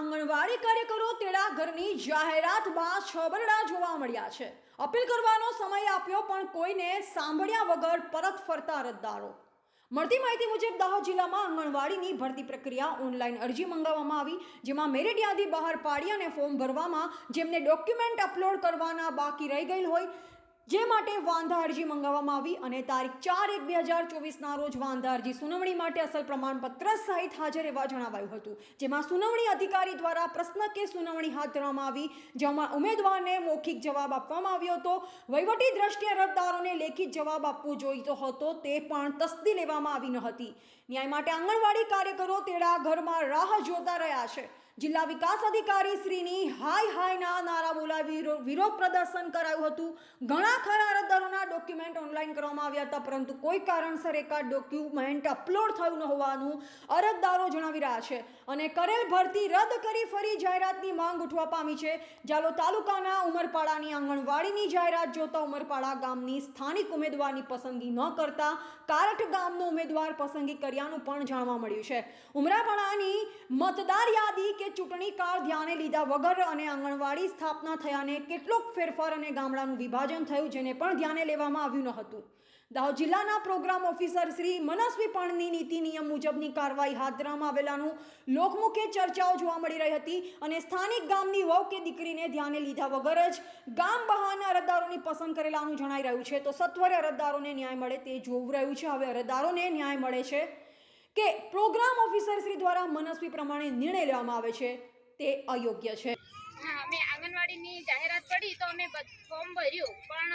આંગણવાડી કાર્યકરો તેડા ઘરની જાહેરાતમાં છબરડા જોવા મળ્યા છે. અપીલ કરવાનો સમય આપ્યો, પણ કોઈને સાંભળ્યા વગર પરત ફરતા રદ્દારો. મળતી માહિતી મુજબ, દાહોદ જિલ્લામાં આંગણવાડીની ભરતી પ્રક્રિયા ઓનલાઈન અરજી મંગાવવામાં આવી, જેમાં મેરિટ યાદી બહાર પાડી અને ફોર્મ ભરવામાં જેમને ડોક્યુમેન્ટ અપલોડ કરવાના બાકી રહી ગયેલ હોય જે માટે વાંધા અરજી મંગાવવામાં આવી અને તારીખ ચાર એક બે હજાર ચોવીસના રોજ વાંધા અરજી સુનાવણી માટે અસલ પ્રમાણપત્ર સહિત હાજર રહેવા જણાવાયું હતું. જેમાં સુનાવણી અધિકારી દ્વારા પ્રશ્ન કે સુનાવણી હાથ ધરવામાં આવી, જેમાં ઉમેદવારને મૌખિક જવાબ આપવામાં આવ્યો હતો. વહીવટી દ્રષ્ટિએ અરજદારોને લેખિત જવાબ આપવો જોઈતો હતો તે પણ તસ્દી લેવામાં આવી ન હતી. ન્યાય માટે આંગણવાડી કાર્યકરો તેડા ઘરમાં રાહ જોતા રહ્યા છે. જિલ્લા વિકાસ અધિકારી શ્રીની હાય હાયના નારા બોલાવી વિરોધ પ્રદર્શન કરાયું હતું. ઘણા ખરા અરજદારોના ડોક્યુમેન્ટ ઓનલાઈન કરવામાં આવ્યા હતા, પરંતુ કોઈ કારણસર એકાદ ડોક્યુમેન્ટ અપલોડ થયું ન હોવાનું અરજદારો જણાવી રહ્યા છે અને કરેલ ભરતી રદ કરી ફરી જાહેરાતની માંગ ઉઠવા પામી છે. જાલો તાલુકાના ઉમરપાડાની આંગણવાડીની જાહેરાત જોતા ઉમરપાડા ગામની સ્થાનિક ઉમેદવારની પસંદગી ન કરતા કારઠ ગામનો ઉમેદવાર પસંદગી કર્યાનું પણ જાણવા મળ્યું છે. ઉમરાપાડાની મતદાર યાદી કે ચૂંટણી કાર્ડ ધ્યાને લીધા વગર અને આંગણવાડી સ્થાપના થયાને કેટલોક ફેરફાર અને ગામડાનું વિભાજન થયું જેને પણ ધ્યાને લેવામાં આવ્યું ન હતું. દાહોદ જિલ્લાના પ્રોગ્રામ ઓફિસર શ્રી મનસ્વી પણની નીતિ નિયમ મુજબની કાર્યવાહી હાથ ધરવામાં આવેલાનું લોકમુખે ચર્ચાઓ જોવા મળી રહી હતી અને સ્થાનિક ગામની વહુ કે દીકરીને ધ્યાને લીધા વગર જ ગામ બહારના અરજદારોની પસંદ કરેલાનું જણાઈ રહ્યું છે. તો સત્વરે અરજદારોને ન્યાય મળે તે જોવું રહ્યું છે. હવે અરજદારોને ન્યાય મળે છે. કે પ્રોગ્રામ ઓફિસર શ્રી દ્વારા મનસ્વી પ્રમાણે નિર્ણય લેવામાં આવે છે, તે અયોગ્ય છે. હા, અમે આંગણવાડીની જાહેરાત પડી તો અમે ફોર્મ ભર્યું, પણ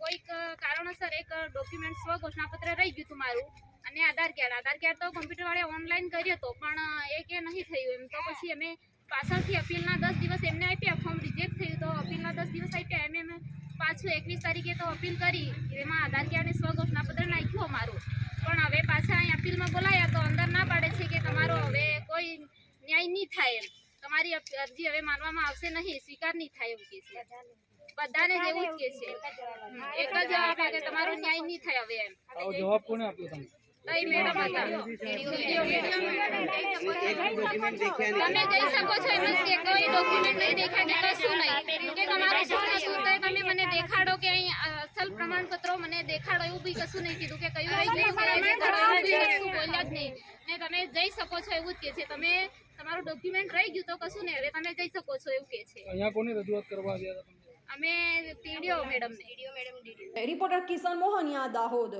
કોઈક કારણોસર એક ડોક્યુમેન્ટ સ્વ ઘોષણાપત્ર રહી ગયું હતું મારું, અને આધાર કાર્ડ આધાર કાર્ડ તો કમ્પ્યુટરવાળે ઓનલાઈન કર્યો હતો પણ એ કે નહીં થયું એમ. તો પછી અમે પાછળથી અપીલના દસ દિવસ એમને આપ્યા, ફોર્મ રિજેક્ટ થયું તો અપીલના દસ દિવસ આપ્યા, એમ એમ, પાછું એકવીસ તારીખે તો અપીલ કરી, એમાં આધાર કાર્ડ અને સ્વ ઘોષણાપત્ર નાખ્યું અમારું પણ હવે પાછા અહીં અપીલમાં બોલાયા તો અંદર ના પાડે છે કે તમારો હવે કોઈ ન્યાય નહીં થાય એમ. તમારી અરજી હવે માનવામાં આવશે નહીં સ્વીકાર નહીં થાય એવું કે છે. બધાને જેવું જ કે છે. એક જ જવાબ આવે તમારો ન્યાય નહીં થાય હવે એમ. જવાબ કોને આપ્યો તમે? તો એ મેડમ. હતા તમે જઈ શકો છો એમ કે કોઈ ડોક્યુમેન્ટ નહીં. દેખાય કે કશું નહીં કે તમારું શું હતું તો તમે મને દેખાડો કે અહીં અસલ પ્રમાણપત્રો મને દેખાડો એવું બી કશું નહીં કીધું કે કયું રહી ગયું કશું બોલ્યા જ નહીં. ને તમે જઈ શકો છો એવું જ કે છે. તમે તમારું ડોક્યુમેન્ટ રહી ગયું તો કશું નહીં હવે તમે જઈ શકો છો એવું કે છે. અહીંયા કોને રજૂઆત કરવા આવ્યા હતા તમે અમે PDO madam reporter Kishan Mohaniya Dahod.